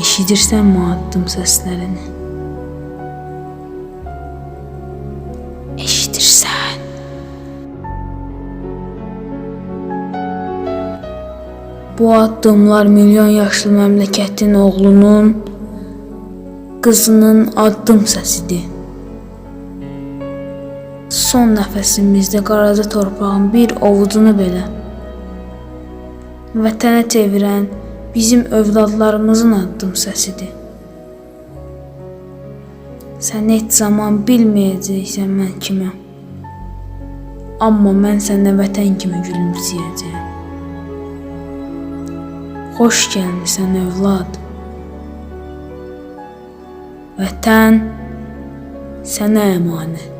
Eşidirsən mi addım səslərini? Eşidirsən? Bu addımlar milyon yaşlı məmləkətin oğlunun, qızının addım səsidir. Son nəfəsimizdə qaraca torpağın bir ovucunu belə vətənə çevirən bizim övladlarımızın addım səsidir. Sən heç zaman bilməyəcəksən mən kiməm. Amma mən sənə vətən kimi gülümsəyəcəyəm. Xoş gəlmisən övlad. Vətən sənə əmanət.